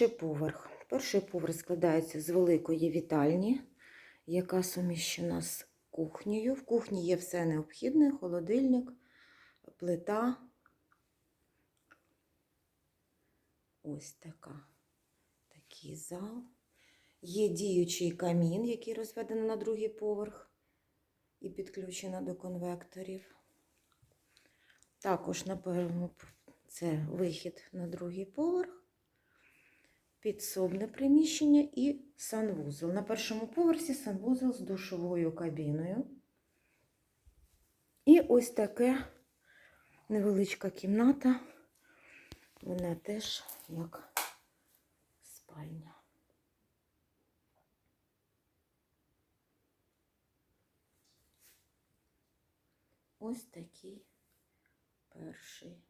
перший поверх. Перший поверх складається з великої вітальні, яка суміщена з кухнею. В кухні є все необхідне: холодильник, плита. Ось така. Такий зал. Є діючий камін, який розведено на другий поверх і підключено до конвекторів. Також, напевно, це вихід на другий поверх, підсобне приміщення і санвузол. На першому поверсі санвузол з душовою кабіною. І ось таке невеличка кімната. Вона теж як спальня. Ось такий перший.